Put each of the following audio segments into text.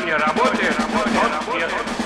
не работает, работает, ест.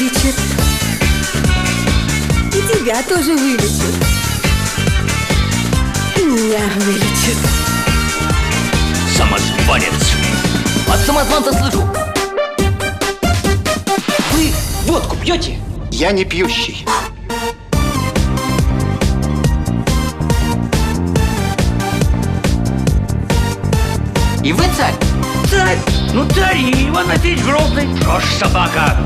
Вылечит. И тебя тоже вылечит. И меня вылечит. Самозванец! От самозванца слышу! Вы водку пьете? Я не пьющий. И вы царь? Царь! Ну царь Иван Васильевич Грозный! Что ж собака?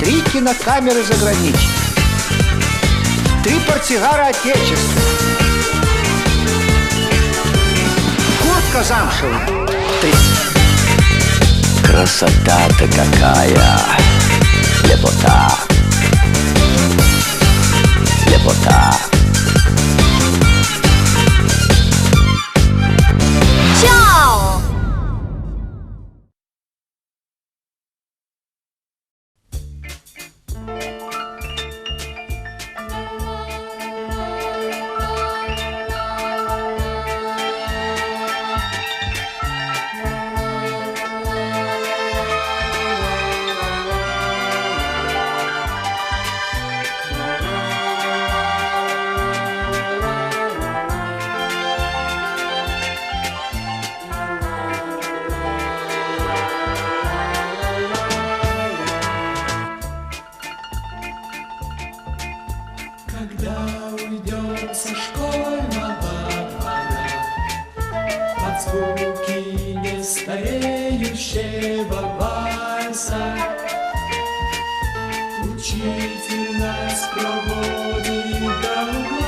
Три кинокамеры заграничных. Три портсигара отечества. Куртка замшевая. Три. Красота-то какая! Лепота! Лепота! когда уйдем со школьного двора. Под звуки нестареющего вальса Учитель нас проводит до угла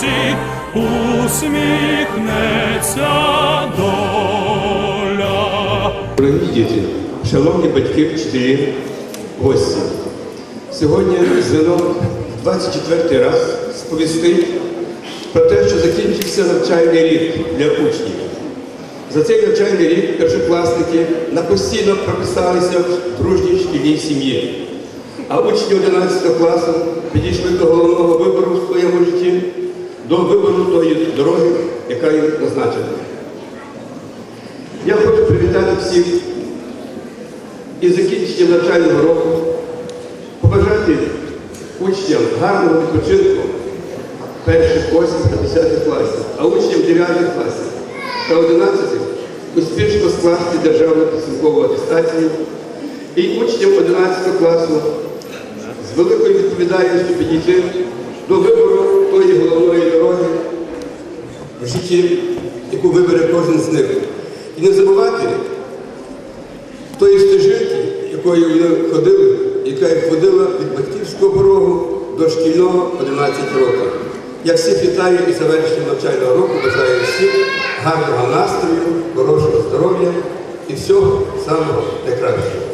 українці, усміхнеться доля. Дорогі діти, шановні батьки, вчителі, гості. Сьогодні дзвінок 24 раз сповістить про те, що закінчився навчальний рік для учнів. За цей навчальний рік першокласники на постійно прописалися в дружній шкільній сім'ї. А учні 11 класу підійшли до головного вибору до вибору тої дороги, яка їм назначена. Я хочу привітати всіх із закінченням навчального року, побажати учням гарного відпочинку перших 8 та 10 класів, а учням 9 класів та 11 успішно скласти державну підсумкову атестацію і учням 11 класу з великою відповідальністю підійти до вибору тої головної дороги житті, яку вибере кожен з них. І не забувати тої стежинки, якою вони ходили, яка їх водила від батьківського порогу до шкільного 11 років. Я всіх вітаю і завершення навчального року бажаю всім гарного настрою, хорошого здоров'я і всього самого найкращого.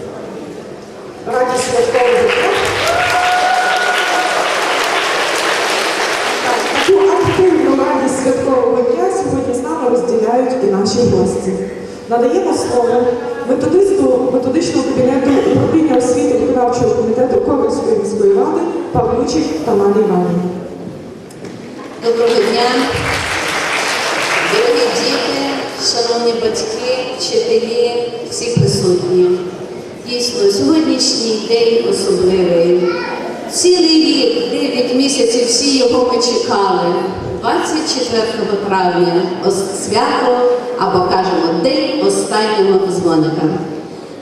Наші. Надаємо слово методичного кабінету управління освіти виконавчого комітету Ковальської міської ради Павлучих Тамалі Іванівні. Доброго дня, дорогі діти, шановні батьки, вчителі, всі присутні. Дійсно, сьогоднішній день особливий. Цілий рік, 9 місяців, всі його ми чекали. 24 травня свято або кажемо День останнього дзвоника.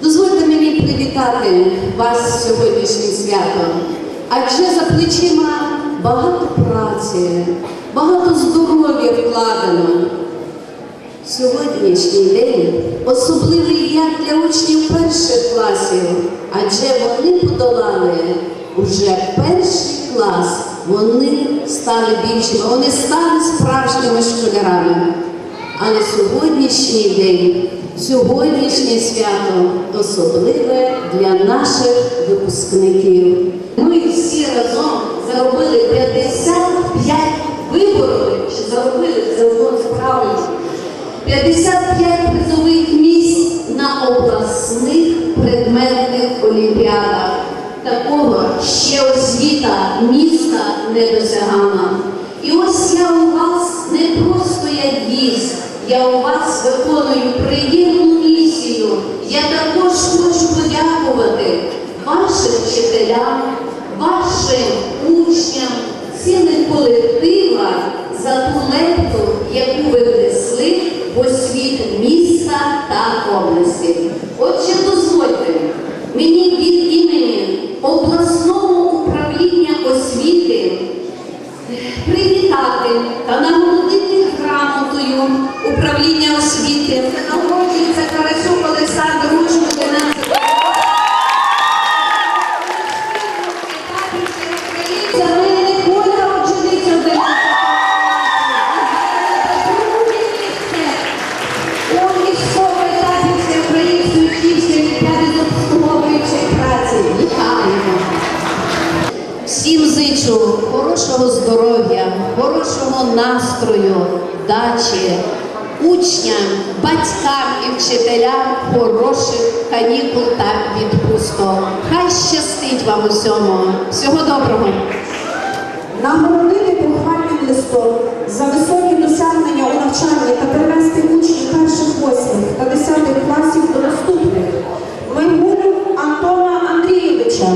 Дозвольте мені привітати вас сьогоднішнім святом, адже за плечима багато праці, багато здоров'я вкладено. Сьогоднішній день особливий як для учнів перших класів, адже вони подолали уже перший клас, вони стали більшими, вони стали справжніми школярами. Але сьогоднішній день, сьогоднішнє свято особливе для наших випускників. Ми всі разом заробили 55 виборів, чи заробили було справді. 55 призових місць на обласних предметних олімпіадах. Такого ще освіта міста не досягала. І ось я у вас не просто як гість, я у вас виконую приємну місію. Я також хочу подякувати вашим вчителям, вашим учням, цілим колективам за ту лепту, яку ви внесли в освіту міста та області. Отже, дозвольте мені від імені обласного управління освіти привітати та нагородити учням, батькам і вчителям хороших канікул та відпусток. Хай щастить вам усьому. Всього доброго! Нагородити похвальним листом за високі досягнення у навчанні та перевести учнів перших восьмих та десятих класів до наступних. Мигулю Антона Андрійовича.